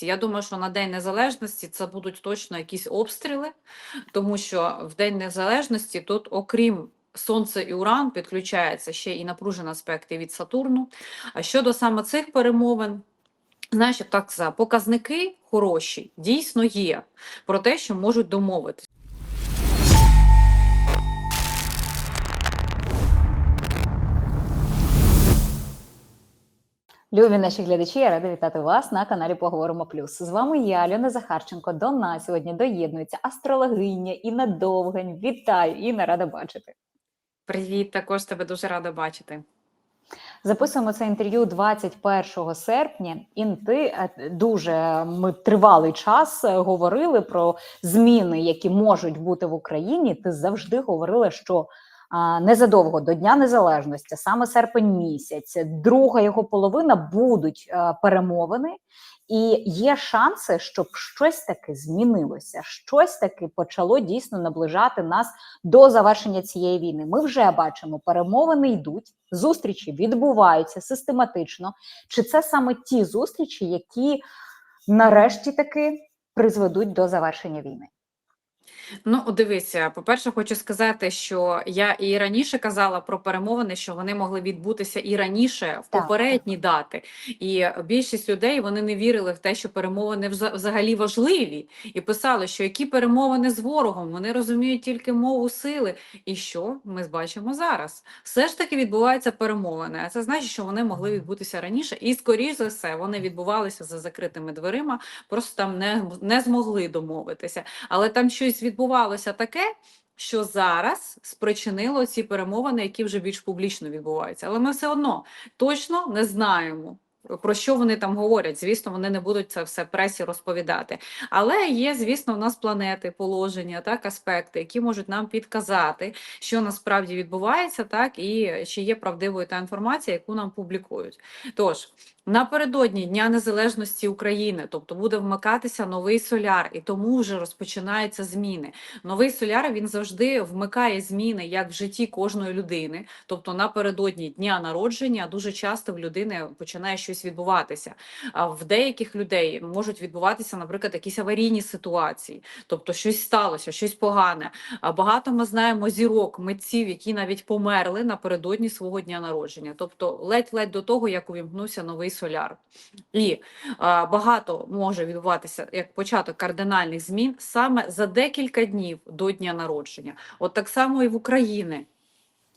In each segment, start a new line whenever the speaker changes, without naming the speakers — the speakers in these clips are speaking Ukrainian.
Я думаю, що на День Незалежності це будуть точно якісь обстріли, тому що в День Незалежності тут, окрім Сонце і Уран, підключається ще і напружені аспекти від Сатурну. А щодо саме цих перемовин, знаєш, так показники хороші дійсно є про те, що можуть домовитися.
Любі наші глядачі, я рада вітати вас на каналі Поговоримо Плюс. З вами я, Альона Захарченко. До нас сьогодні доєднується астрологиня Інна Довгань. Вітаю, Інна, рада бачити.
Привіт, також тебе дуже рада бачити.
Записуємо це інтерв'ю 21 серпня. Ін, ти е, дуже ми тривалий час е, говорили про зміни, які можуть бути в Україні. Ти завжди говорила, що незадовго до Дня Незалежності, саме серпень місяць, друга його половина будуть е, перемовини, і є шанси, щоб щось таки змінилося, щось таки почало дійсно наближати нас до завершення цієї війни. Ми вже бачимо, перемовини йдуть, зустрічі відбуваються систематично. Чи це саме ті зустрічі, які нарешті таки призведуть до завершення війни?
Ну, дивися, по-перше, хочу сказати, що я і раніше казала про перемовини, що вони могли відбутися і раніше в
Так.
попередні дати. І більшість людей вони не вірили в те, що перемовини вза- взагалі важливі, і писали, що які перемовини з ворогом, вони розуміють тільки мову сили. І що ми бачимо зараз? Все ж таки відбуваються перемовини. А це значить, що вони могли відбутися раніше, і скоріш за все вони відбувалися за закритими дверима, просто там не, не змогли домовитися. Але там щось відбувалося таке, що зараз спричинило ці перемовини, які вже більш публічно відбуваються. Але ми все одно точно не знаємо. Про що вони там говорять? Звісно, вони не будуть це все пресі розповідати. Але є, звісно, у нас планети, положення, так, аспекти, які можуть нам підказати, що насправді відбувається, так, і чи є правдивою та інформація, яку нам публікують. Тож, Напередодні Дня Незалежності України, тобто буде вмикатися новий соляр, і тому вже розпочинаються зміни. Новий соляр він завжди вмикає зміни як в житті кожної людини. Тобто напередодні дня народження дуже часто в людини починає щось відбуватися. А в деяких людей можуть відбуватися, наприклад, якісь аварійні ситуації, тобто щось сталося, щось погане. А багато ми знаємо зірок, митців, які навіть померли напередодні свого дня народження, тобто ледь-ледь до того, як увімкнувся новий соляр. І а, багато може відбуватися як початок кардинальних змін саме за декілька днів до дня народження. От так само і в Україні.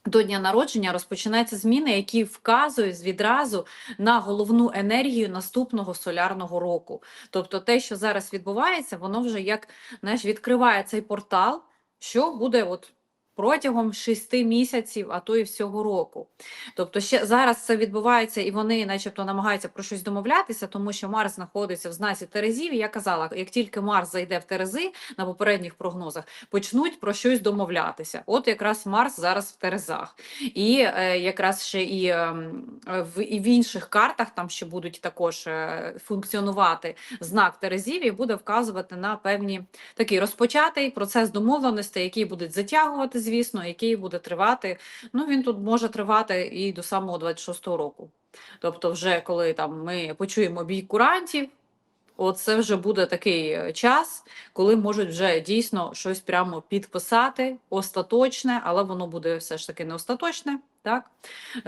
До дня народження розпочинаються зміни, які вказують відразу на головну енергію наступного солярного року. Тобто, те, що зараз відбувається, воно вже як знаєш, відкриває цей портал, що буде от протягом шести місяців, а то і всього року. Тобто, ще зараз це відбувається, і вони, начебто, намагаються про щось домовлятися, тому що Марс знаходиться в знаці Терезів. І я казала, як тільки Марс зайде в Терези на попередніх прогнозах, почнуть про щось домовлятися. От якраз Марс зараз в Терезах, і е, якраз ще і, ем, в, і в інших картах там ще будуть також е, функціонувати знак Терезів і буде вказувати на певні такий розпочатий процес домовленостей, який будуть затягувати, звісно, який буде тривати. Ну він тут може тривати і до самого 26-го року. Тобто, вже коли там ми почуємо бій курантів. оце вже буде такий е, час, коли можуть вже дійсно щось прямо підписати, остаточне, але воно буде все ж таки не остаточне, так?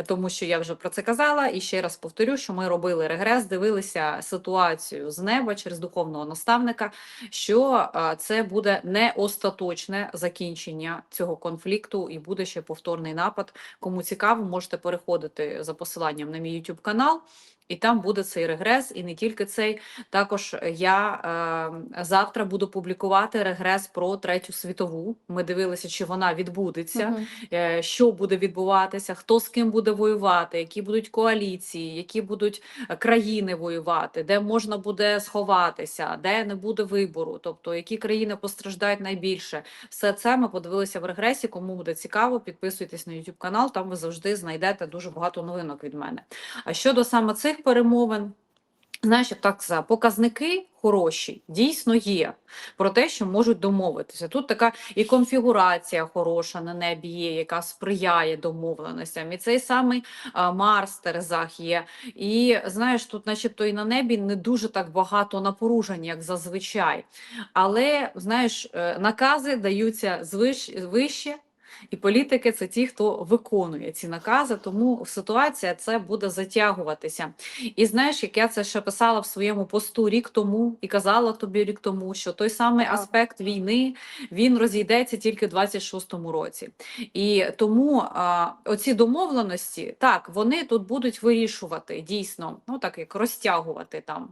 Тому що я вже про це казала. І ще раз повторю, що ми робили регрес, дивилися ситуацію з неба через духовного наставника, що це буде не остаточне закінчення цього конфлікту і буде ще повторний напад. Кому цікаво, можете переходити за посиланням на мій YouTube канал. І там буде цей регрес, і не тільки цей. Також я е, завтра буду публікувати регрес про третю світову. Ми дивилися, чи вона відбудеться,
Мгм.
е, що буде відбуватися, хто з ким буде воювати, які будуть коаліції, які будуть е, країни воювати, де можна буде сховатися, де не буде вибору, тобто які країни постраждають найбільше. Все це ми подивилися в регресі. Кому буде цікаво, підписуйтесь на YouTube канал. Там ви завжди знайдете дуже багато новинок від мене. А щодо саме цих перемовин. Знаєш, так сказала, показники хороші дійсно є про те, що можуть домовитися. Тут така і конфігурація хороша на небі є, яка сприяє домовленостям. І цей самий Марс Терезах є. І знаєш, тут, начебто, і на небі не дуже так багато напружень, як зазвичай. Але знаєш, е, накази даються звиш, вище. І політики це ті, хто виконує ці накази, тому ситуація це буде затягуватися. І знаєш, як я це ще писала в своєму посту рік тому і казала тобі рік тому, що той самий аспект війни він розійдеться тільки в 26-му році. І тому а, оці домовленості, так, вони тут будуть вирішувати дійсно, ну так як розтягувати там.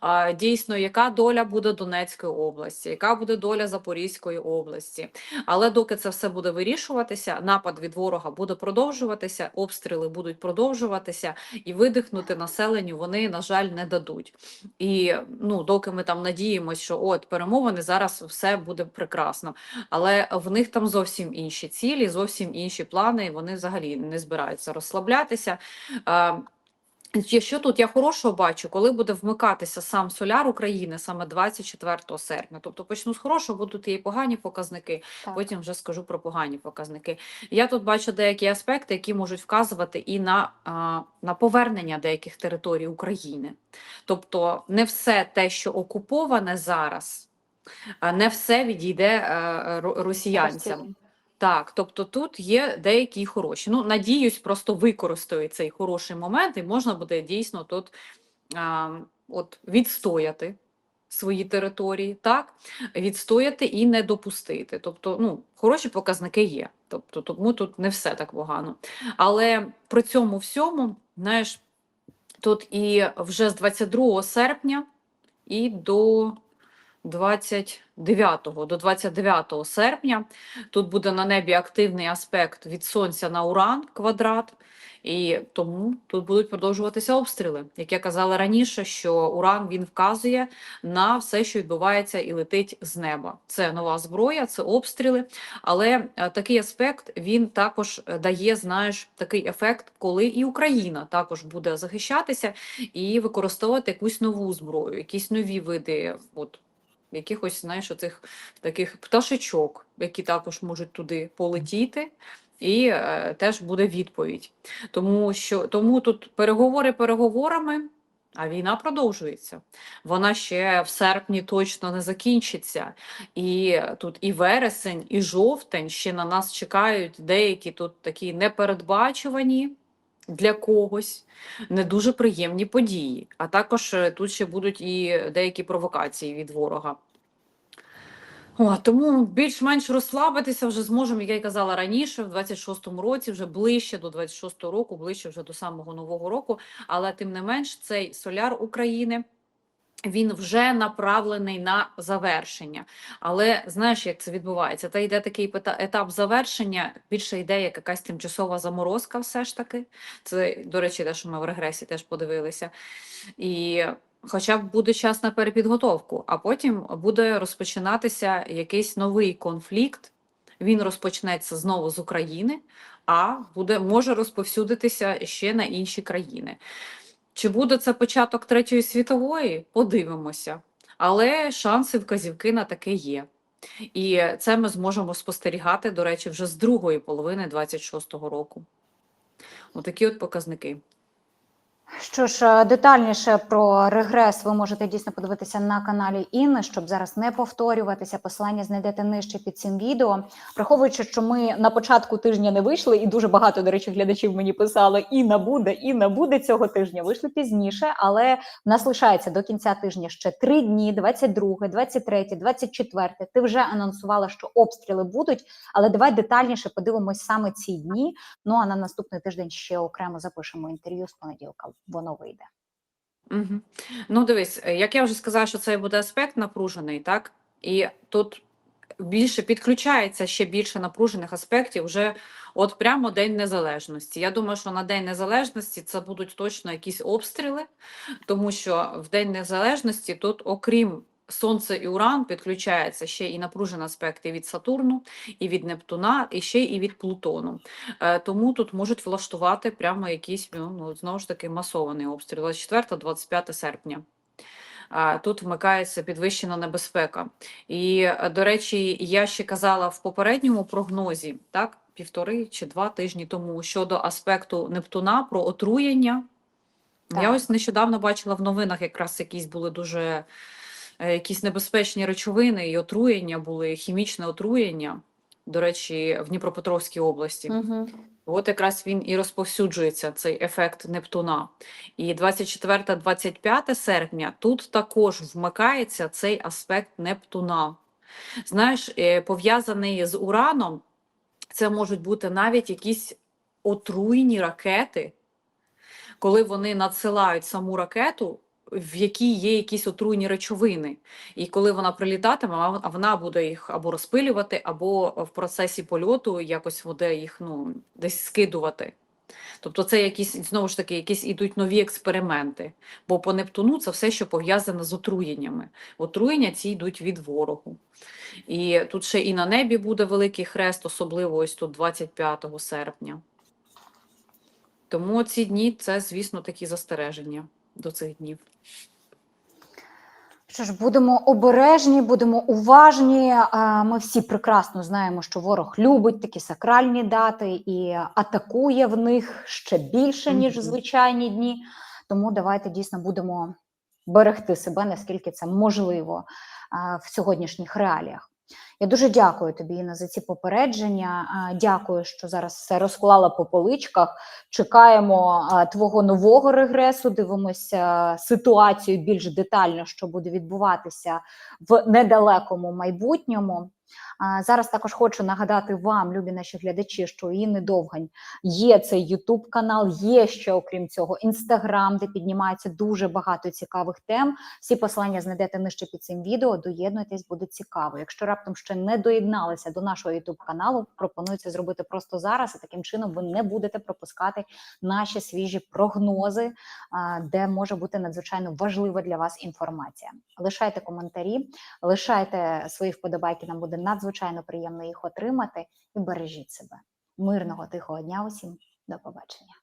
А, дійсно, яка доля буде Донецької області, яка буде доля Запорізької області. Але доки це все буде вирішуватися, напад від ворога буде продовжуватися, обстріли будуть продовжуватися, і видихнути населенню вони, на жаль, не дадуть. І ну, доки ми там надіємося, що от перемовини зараз все буде прекрасно. Але в них там зовсім інші цілі, зовсім інші плани, і вони взагалі не збираються розслаблятися. Е, Що тут я хорошого бачу, коли буде вмикатися сам соляр України саме 24 серпня. Тобто почну з хорошого, будуть і погані показники,
Так.
потім вже скажу про погані показники. Я тут бачу деякі аспекти, які можуть вказувати і на, на повернення деяких територій України. Тобто не все те, що окуповане зараз, не все відійде е, ро- росіянцям. Так, тобто тут є деякі хороші. Ну, надіюсь, просто використають цей хороший момент, і можна буде дійсно тут а, от, відстояти свої території, так, відстояти і не допустити. Тобто, ну, хороші показники є. Тобто, тому тут не все так погано. Але при цьому всьому, знаєш, тут і вже з 22 серпня і до 29, до 29 серпня Тут буде на небі активний аспект від сонця на уран квадрат, і тому тут будуть продовжуватися обстріли. Як я казала раніше, що уран він вказує на все, що відбувається і летить з неба. Це нова зброя, це обстріли. Але е, такий аспект він також е, дає, знаєш, такий ефект, коли і Україна також буде захищатися і використовувати якусь нову зброю, якісь нові види. От, Якихось, знаєш, оцих таких пташечок, які також можуть туди полетіти, і е, теж буде відповідь. Тому що тому тут переговори переговорами, а війна продовжується. Вона ще в серпні точно не закінчиться. І тут і вересень, і жовтень ще на нас чекають деякі тут такі непередбачувані. Для когось не дуже приємні події, а також е, тут ще будуть і деякі провокації від ворога. О, тому більш-менш розслабитися вже зможемо, як я й казала раніше, в 26-му році, вже ближче до 26-го року, ближче вже до самого нового року. Але тим не менш, цей соляр України. Він вже направлений на завершення. Але знаєш, як це відбувається? Та йде такий етап завершення, більше йде як якась тимчасова заморозка, все ж таки. Це, до речі, те, що ми в регресі теж подивилися. І хоча б буде час на перепідготовку, а потім буде розпочинатися якийсь новий конфлікт. Він розпочнеться знову з України, а буде може розповсюдитися ще на інші країни. Чи буде це початок Третьої світової? Подивимося. Але шанси вказівки на таке є. І це ми зможемо спостерігати, до речі, вже з другої половини 26-го року. Отакі от показники.
Що ж, е, детальніше про регрес ви можете дійсно подивитися на каналі Інни, щоб зараз не повторюватися. Посилання знайдете нижче під цим відео. Враховуючи, що ми на початку тижня не вийшли, і дуже багато, до речі, глядачів мені писало: Інна буде, Інна буде цього тижня. Вийшли пізніше, але в нас лишається до кінця тижня ще три дні: 22, 23, 24. Ти вже анонсувала, що обстріли будуть, але давай детальніше подивимось саме ці дні. Ну а на наступний тиждень ще окремо запишемо інтерв'ю з понеділка. Воно вийде.
Угу. Ну, дивись, е, як я вже сказала, що це буде аспект напружений, так? І тут більше підключається ще більше напружених аспектів вже от прямо День Незалежності. Я думаю, що на День Незалежності це будуть точно якісь обстріли, тому що в День Незалежності тут, окрім Сонце і Уран підключається ще і напружені аспекти від Сатурну, і від Нептуна, і ще і від Плутону. Е, Тому тут можуть влаштувати прямо якийсь ну, ну, знову ж таки масований обстріл 24-25 серпня. Тут вмикається підвищена небезпека. І, е, до речі, я ще казала в попередньому прогнозі, так, півтори чи два тижні тому щодо аспекту Нептуна про отруєння. Я ось нещодавно бачила в новинах, якраз якісь були дуже е, якісь небезпечні речовини і отруєння були, хімічне отруєння. До речі, в Дніпропетровській області.
Угу.
От якраз він і розповсюджується цей ефект Нептуна. І 24-25 серпня тут також вмикається цей аспект Нептуна. Знаєш, е, пов'язаний з Ураном, це можуть бути навіть якісь отруйні ракети, коли вони надсилають саму ракету, в якій є якісь отруйні речовини. І коли вона прилітатиме, вона буде їх або розпилювати, або в процесі польоту якось буде їх ну, десь скидувати. Тобто це якісь, знову ж таки, якісь ідуть нові експерименти. Бо по Нептуну це все, що пов'язане з отруєннями. Отруєння ці йдуть від ворогу. І тут ще і на небі буде великий хрест, особливо ось тут 25 серпня. Тому ці дні це, звісно, такі застереження до цих днів.
Що ж, будемо обережні, будемо уважні. Ми всі прекрасно знаємо, що ворог любить такі сакральні дати і атакує в них ще більше, ніж звичайні дні. Тому давайте дійсно будемо берегти себе, наскільки це можливо в сьогоднішніх реаліях. Я дуже дякую тобі, Інна, за ці попередження. Дякую, що зараз все розклала по поличках. Чекаємо твого нового регресу. Дивимося ситуацію більш детально, що буде відбуватися в недалекому майбутньому. Зараз також хочу нагадати вам, любі наші глядачі, що Інни Довгань є цей Ютуб канал, є ще окрім цього Інстаграм, де піднімається дуже багато цікавих тем. Всі посилання знайдете нижче під цим відео. Доєднуйтесь, буде цікаво. Якщо раптом ще не доєдналися до нашого Ютуб каналу, пропоную це зробити просто зараз, і таким чином ви не будете пропускати наші свіжі прогнози, де може бути надзвичайно важлива для вас інформація. Лишайте коментарі, лишайте свої вподобайки. Нам буде надзвичайно приємно їх отримати і бережіть себе. Мирного тихого дня усім. До побачення.